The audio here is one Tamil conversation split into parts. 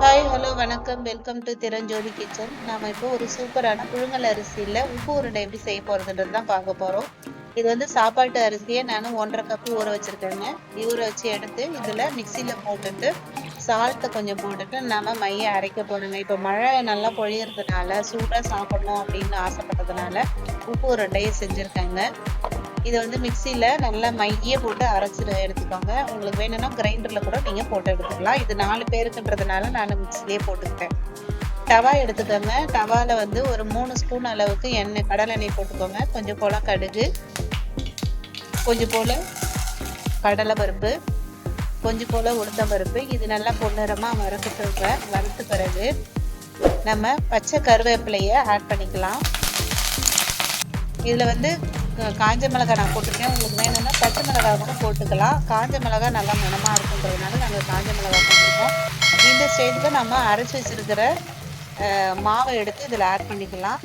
ஹாய் ஹலோ வணக்கம். வெல்கம் டு திறஞ்சோதி கிச்சன் நாம இப்போ ஒரு சூப்பரான புழுங்கல் அரிசியில் உப்பு உருண்டை எப்படி செய்ய போகிறதுன்றது தான் பார்க்க போகிறோம் இது வந்து சாப்பாட்டு அரிசியை நான் ஒன்றரை கப்பு ஊற வச்சுருக்கேங்க. ஊற வச்சு எடுத்து இதில் மிக்சியில் போட்டுட்டு சால்ட்டை கொஞ்சம் போட்டுட்டு நம்ம மைய அரைக்க போடுங்க இப்போ மழை நல்லா பொழியறதுனால சூடாக சாப்பிடணும் அப்படின்னு ஆசைப்பட்டதுனால உப்பு உருண்டையை செஞ்சுருக்கேங்க. இதை வந்து மிக்சியில் நல்லா மைய போட்டு அரைச்சி எடுத்துக்கோங்க. உங்களுக்கு வேணும்னா கிரைண்டரில் கூட நீங்கள் போட்டு எடுத்துக்கலாம். இது நாலு பேருக்குன்றதுனால நான் மிக்சிலேயே போட்டுக்கிட்டேன். தவா எடுத்துக்கோங்க. தவாவில் வந்து ஒரு மூணு ஸ்பூன் அளவுக்கு எண்ணெய் கடலை எண்ணெய் போட்டுக்கோங்க. கொஞ்சம் போல் கடுகு கொஞ்சம் போல் கடலை பருப்பு கொஞ்சம் போல் உளுந்தம் பருப்பு. இது நல்லா பொன்னிறமாக வறுத்துக்கோங்க. வறுத்த பிறகு நம்ம பச்சை கருவேப்பிலையை ஆட் பண்ணிக்கலாம். இதில் வந்து காஞ்ச மிளகாய் நான் போட்டிருக்கேன். உங்களுக்கு வேணும்னா பச்சை மிளகாய் கூட போட்டுக்கலாம். காஞ்ச மிளகாய் நல்லா மனமாக இருக்குன்றதுனால நாங்கள் காஞ்ச மிளகாய் போட்டிருக்கோம். இந்த ஸ்டேஜில் நம்ம அரைச்சி வச்சிருக்கிற மாவை எடுத்து இதில் ஆட் பண்ணிக்கலாம்.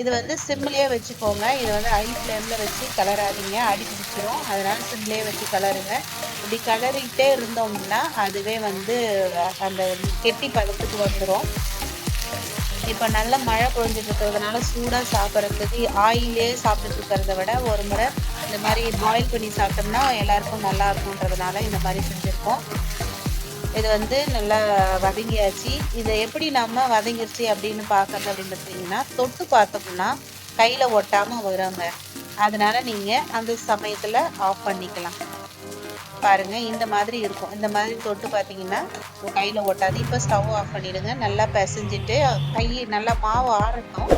இது வந்து சிம்லேயே வச்சுக்கோங்க. இது வந்து ஹை ஃப்ளேமில் வச்சு கலராதீங்க. அடி பிடிச்சிரும் அதனால் சிம்லேயே வச்சு கலருங்க. இப்படி கலரிக்கிட்டே இருந்தோம்னா அதுவே வந்து அந்த கெட்டி பதத்துக்கு வந்துடும் இப்போ நல்ல மழை பொழிஞ்சிட்டு இருக்கிறதுனால சூடாக சாப்பிட்றதுக்கு ஆயிலே சாப்பிட்டுட்டு இருக்கிறத விட ஒரு முறை இந்த மாதிரி பாயில் பண்ணி சாப்பிட்டோம்னா எல்லாருக்கும் நல்லா இருக்குன்றதுனால இந்த மாதிரி செஞ்சுருக்கோம். இது வந்து நல்லா வதங்கியாச்சு. இதை எப்படி நம்ம வதங்கிருச்சு அப்படின்னு பார்க்கறது அப்படின்னு பார்த்தீங்கன்னா தொட்டு பார்த்தோம்னா கையில் ஒட்டாமல் வருங்க. அதனால நீங்கள் அந்த சமயத்தில் ஆஃப் பண்ணிக்கலாம். பாருங்க இந்த மாதிரி இருக்கும். இந்த மாதிரி தொட்டு பார்த்தீங்கன்னா கையில் கையில ஒட்டாது. இப்போ ஸ்டவ் ஆஃப் பண்ணிடுங்க. நல்லா பிசைஞ்சிட்டு கை நல்லா மாவு ஆறட்டும்.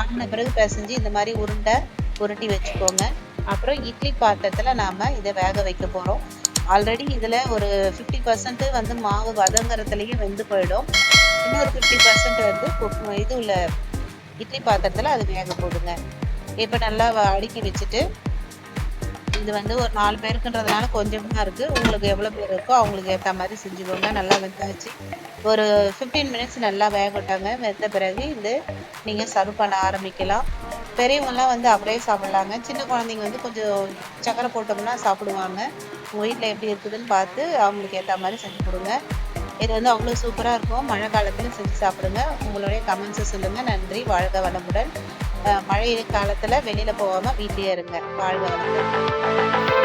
ஆறின பிறகு பிசைஞ்சு இந்த மாதிரி உருண்டை உருட்டி வச்சுக்கோங்க. அப்புறம் இட்லி பாத்திரத்துல நாம இதை வேக வைக்க போறோம். ஆல்ரெடி இதுல ஒரு ஃபிஃப்டி பர்சன்ட் வந்து மாவு வதங்குறதுலயே வெந்து போயிடும். இன்னொரு ஃபிஃப்டி பர்சன்ட் வந்து இது உள்ள இட்லி பாத்திரத்துல அது வேக போடுங்க. இப்போ நல்லா அடுக்கி வச்சுட்டு இது வந்து ஒரு நாலு பேருக்குன்றதுனால கொஞ்சமாக இருக்குது உங்களுக்கு எவ்வளோ பேர் இருக்கோ அவங்களுக்கு ஏற்ற மாதிரி செஞ்சுக்கோங்க. நல்லா வெந்தாச்சு. ஒரு ஃபிஃப்டீன் மினிட்ஸ் நல்லா வேகட்டாங்க. வெந்த பிறகு இது நீங்கள் சர்வ் பண்ண ஆரம்பிக்கலாம். பெரியவங்கலாம் வந்து அப்படியே சாப்பிட்லாங்க. சின்ன குழந்தைங்க வந்து கொஞ்சம் சக்கரை போட்டோம்னா சாப்பிடுவாங்க. உங்கள் வீட்டில் எப்படி இருக்குதுன்னு பார்த்து அவங்களுக்கு ஏற்ற மாதிரி செஞ்சு கொடுங்க. இது வந்து அவ்வளோ சூப்பராக இருக்கும். மழை காலத்தில் செஞ்சு சாப்பிடுங்க. உங்களுடைய கமெண்ட்ஸை சொல்லுங்கள் நன்றி. வாழ்க வளமுடன். மழை காலத்தில் வெளியில் போகாமல் வீட்டிலேயே இருங்க. வாழ்க